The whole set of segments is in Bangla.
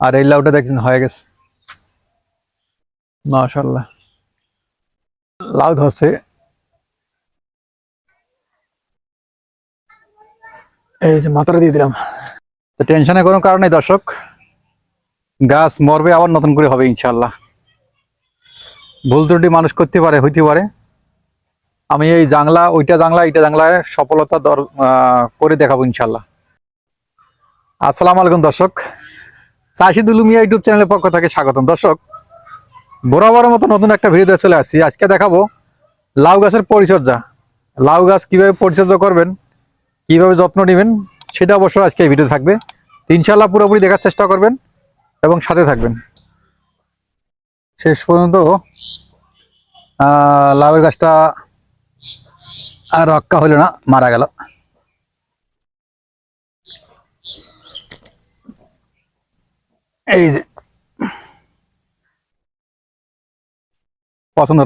আর এই লাউটা দেখুন, হয়ে গেছে। মাশাল্লাহ লাউ ধরছে। এই যে মাথাটা দিয়ে দিলাম। টেনশনের কোনো কারণ নেই, দর্শক। গাছ মরবে, আবার নতুন করে হবে ইনশাল্লাহ ভুল ত্রুটি মানুষ করতে পারে, হইতে পারে। আমি এই জাংলা, ওইটা জাংলা, এইটা জাংলায় সফলতা দর করে দেখাবো ইনশাল্লাহ আসসালামু আলাইকুম, দর্শক। চাষি দুলুমিয়া ইউটিউব চ্যানেলের পক্ষ থেকে স্বাগতম। দর্শক, বরাবরের মতো নতুন একটা ভিডিওতে চলে আসছি। আজকে দেখাবো লাউ গাছের পরিচর্যা। লাউ গাছ কীভাবে পরিচর্যা করবেন, কীভাবে যত্ন নেবেন, সেটা অবশ্য আজকে এই ভিডিও থাকবে। ইনশাল্লাহ পুরোপুরি দেখার চেষ্টা করবেন এবং সাথে থাকবেন। শেষ পর্যন্ত লাউয়ের গাছটা আর রক্ষা হলো না, মারা গেল। এই যে। পছন্দ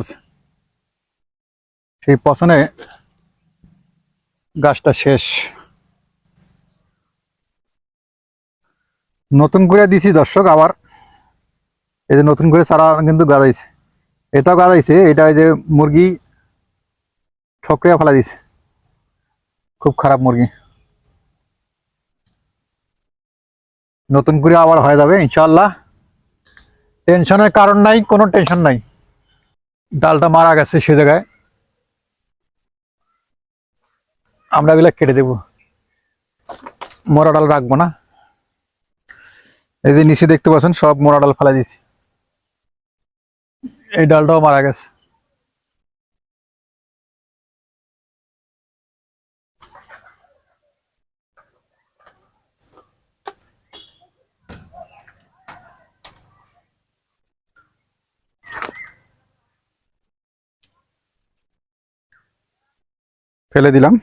সেই পছনে গাছটা শেষ। নতুন করে দিছি দর্শক, আবার এই যে নতুন করে চারা কিন্তু গাড়াইছে। এটাও গাড়াইছে, এটা এই যে মুরগি ঠকরিয়া ফেলা দিছে। খুব খারাপ মুরগি। নতুন করে আবার হয়ে যাবে ইনশাল্লাহ টেনশনের কারণ নাই, কোনো টেনশন নাই। ডালটা মারা গেছে সে জায়গায়। আমরা এগুলা কেটে দেব। মোরা ডাল রাখব না। এই যে নিচে দেখতে পাচ্ছেন, সব মোরা ডাল ফেলা দিয়েছি। এই ডালটাও মারা গেছে। ফেলে দিলাম।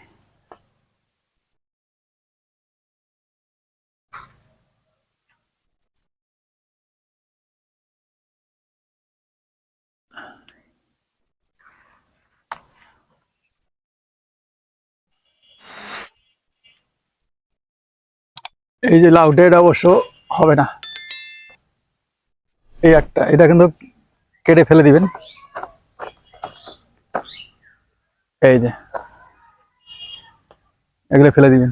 এই যে লাউটা এটা অবশ্য হবে না। এই একটা, এটা কিন্তু কেটে ফেলে দিবেন। এই যে। এগুলো ফেলে দিবেন।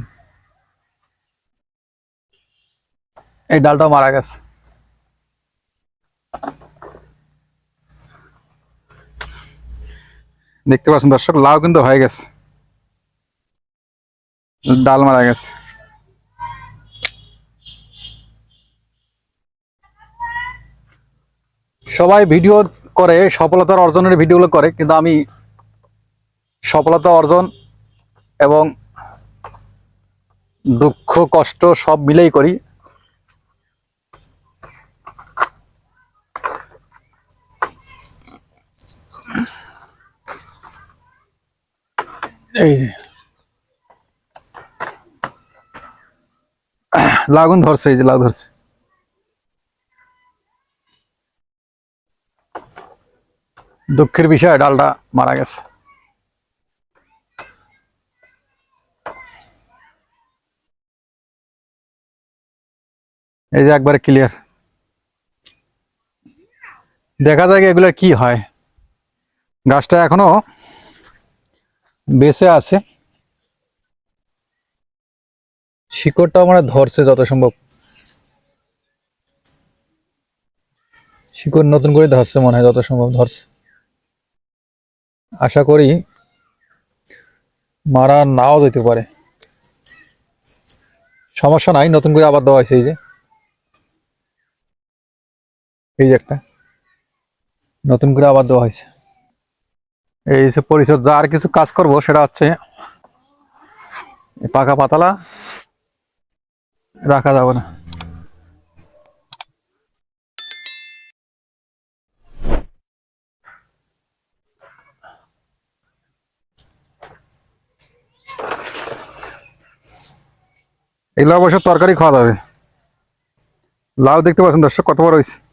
এই ডালটাও মারা গেছে। দেখতে পাচ্ছেন দর্শক, লাউ কিন্তু হয়ে গেছে। ডাল মারা গেছে। সবাই ভিডিও করে সফলতার অর্জনের ভিডিওগুলো করে, কিন্তু আমি সফলতা অর্জন এবং দুঃখ, কষ্ট সব মিলেই করি। এই যে। লাগুন ধরছে, এই যে লাউ ধরছে। দুঃখের বিষয়, ডালটা মারা গেছে। এই যে একবারে ক্লিয়ার দেখা যাক এগুলোর কি হয়। গাছটা এখনও বেঁচে আছে। শিকড়টাও মানে ধরছে যত সম্ভব। শিকড় নতুন করে ধরছে মনে হয়, যত সম্ভব ধরছে। আশা করি মারা নাও যেতে পারে। সমস্যা নাই, নতুন করে আবার দেওয়া হয়েছে এই যে। এই যে একটা। নতুন করে আবার দেওয়া হয়েছে। এই যে পরিচর্যা, আর কিছু কাজ করব, সেটা হচ্ছে পাকা পাতালা রাখা যাবে না। এগুলো অবশ্য তরকারি খাওয়া যাবে। লাউ দেখতে পাচ্ছেন দর্শক, কত বড় হয়েছে।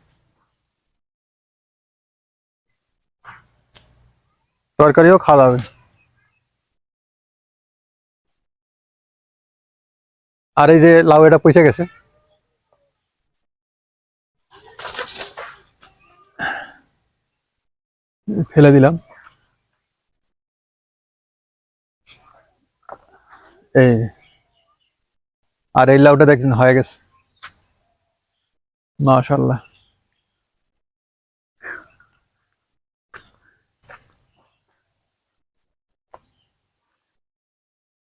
তরকারিও খাওয়া হবে আর এই যে লাউ এটা পয়সা গেছে। ফেলে দিলাম। এই আর এই লাউটা দেখুন হয়ে গেছে। মাশাল্লাহ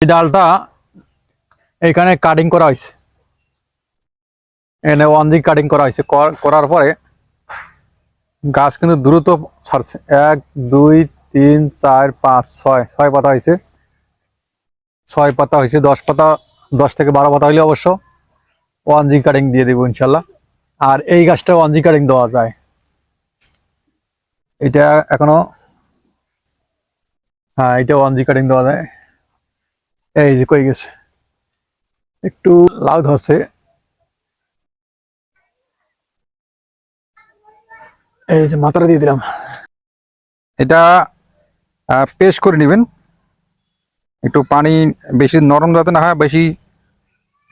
এই ডালটা এখানে কাটিং করা হয়েছে। এখানে ওয়ান দিক কাটিং করা হয়েছে। করার পরে গাছ কিন্তু দ্রুত ছাড়ছে। এক, দুই, তিন, চার, পাঁচ, ছয়। ছয় পাতা হয়েছে। ছয় পাতা হয়েছে, দশ পাতা, দশ থেকে বারো পাতা হইলে অবশ্য ওয়ান জি কাটিং দিয়ে দেবো ইনশাল্লাহ। আর এই গাছটা ওয়ান জি কাটিং দেওয়া যায়। এটা এখনও হ্যাঁ এটা ওয়ান জি কাটিং দেওয়া যায়। এই যে কই গেছে? একটু লাউ ধরছে। এই যে মাথাটা দিয়ে দিলাম। এটা পেস্ট করে নেবেন। একটু পানি বেশি নরম যাতে না হয় বেশি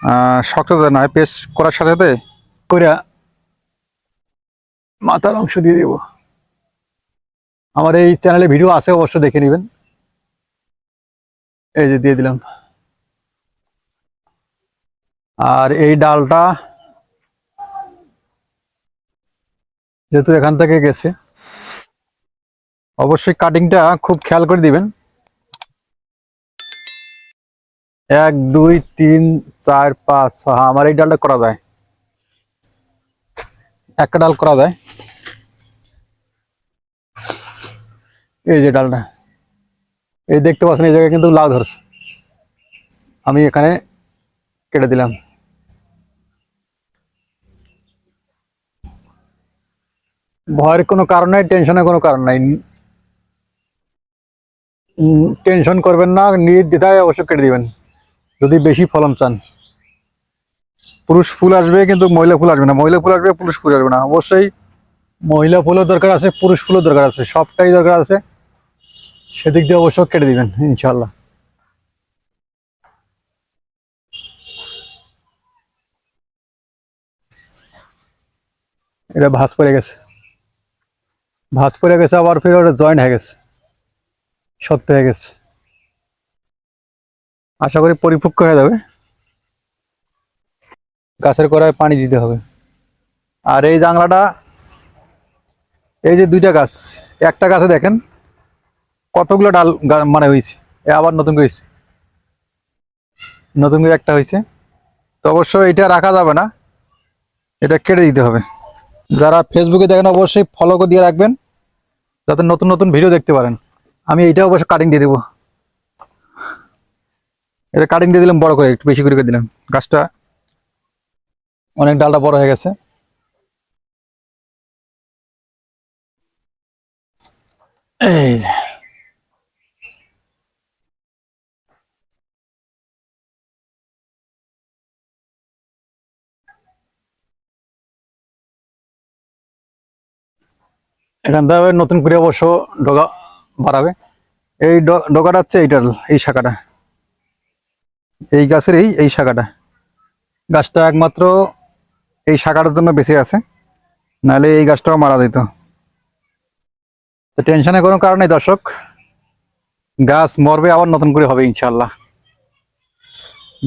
আহ, শক্ত যাতে না হয় পেস্ট করার সাথে সাথে। করে মাথার অংশ দিয়ে দেব। আমার এই চ্যানেলে ভিডিও আছে অবশ্য দেখে নেবেন। এই যে দিয়ে দিলাম। আর এই ডালটা যেহেতু এখান থেকে গেছে অবশ্যই কাটিংটা খুব খেয়াল করে দিবেন। এক দুই তিন চার পাঁচ ছ হ্যাঁ, আমার এই ডালটা করা যায়। একটা ডাল করা যায়। এই যে ডালটা। এই দেখতে পাচ্ছেন, এই জায়গায় কিন্তু লাউ ধরছে। আমি এখানে কেটে দিলাম। ভয়ের কোনো কারণ নাই, টেনশনের কোনো কারণ নাই। টেনশন করবেন না, নির্দ্বিধায় অবশ্যই কেটে দিবেন। যদি বেশি ফলন চান। পুরুষ ফুল আসবে, কিন্তু মহিলা ফুল আসবে না। মহিলা ফুল আসবে, পুরুষ ফুল আসবে না। অবশ্যই মহিলা ফুলের দরকার আছে, পুরুষ ফুলের দরকার আছে। সবটাই দরকার আছে। সেদিক দিয়ে অবশ্য কেটে দিবেন ইনশাল্লাহ এটা ভাঁজ পড়ে গেছে। ভাঁজ পড়ে গেছে, আবার ফির ওটা জয়েন্ট হয়ে গেছে। শক্ত হয়ে গেছে। আশা করি পরিপক্ক হয়ে যাবে। গাছের গোড়ায় পানি দিতে হবে। আর এই জাংলাটা এই যে দুইটা গাছ, একটা গাছে দেখেন কতগুলো ডাল মানে হয়েছে এ আবার নতুন করে হয়েছে। নতুন করে একটা হয়েছে তো অবশ্য এটা রাখা যাবে না। এটা কেটে দিতে হবে। যারা ফেসবুকে দেখেন, অবশ্যই ফলো করে দিয়ে রাখবেন। যাতে নতুন নতুন ভিডিও দেখতে পারেন। আমি এইটা অবশ্য কাটিং দিয়ে দেবো। এটা কাটিং দিয়ে দিলাম, বড় করে, একটু বেশি করে দিলাম। গাছটা অনেক ডালটা বড় হয়ে গেছে। এই এখান থেকে নতুন করে অবশ্য ডগা বাড়াবে। এই ডগাটা হচ্ছে এইটার এই শাখাটা। এই গাছের এই এই শাখাটা। গাছটা একমাত্র এই শাখাটার জন্য বেঁচে আছে। নাহলে এই গাছটাও মারা দিত তো টেনশনের কোনো কারণ দর্শক। গাছ মরবে, আবার নতুন করে হবে ইনশাল্লাহ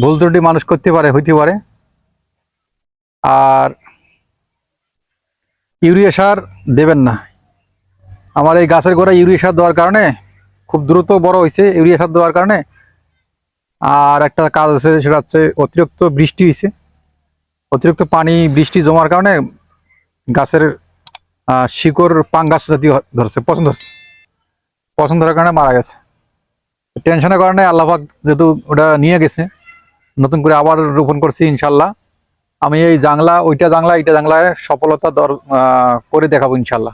ভুল ত্রুটি মানুষ করতে পারে, হইতে পারে। আর ইউরিয়া সার দেবেন না। আমার এই গাছের গোড়া ইউরিয়া সার দেওয়ার কারণে খুব দ্রুত বড় হয়েছে ইউরিয়া সার দেওয়ার কারণে। আর একটা কাজ আছে, সেটা হচ্ছে অতিরিক্ত বৃষ্টি হয়েছে। অতিরিক্ত পানি, বৃষ্টি জমার কারণে গাছের শিকড়, পাঙ্গাস জাতীয় ধরছে, পছন্দ ধরছে পছন্দ ধরার কারণে মারা গেছে। টেনশনের কারণে আল্লাহাক যেহেতু ওটা নিয়ে গেছে, নতুন করে আবার রোপণ করছি ইনশাল্লাহ। আমি এই জাংলা, ওইটা জাংলা, এইটা জাংলায় সফলতা দর করে দেখাবো ইনশাল্লাহ।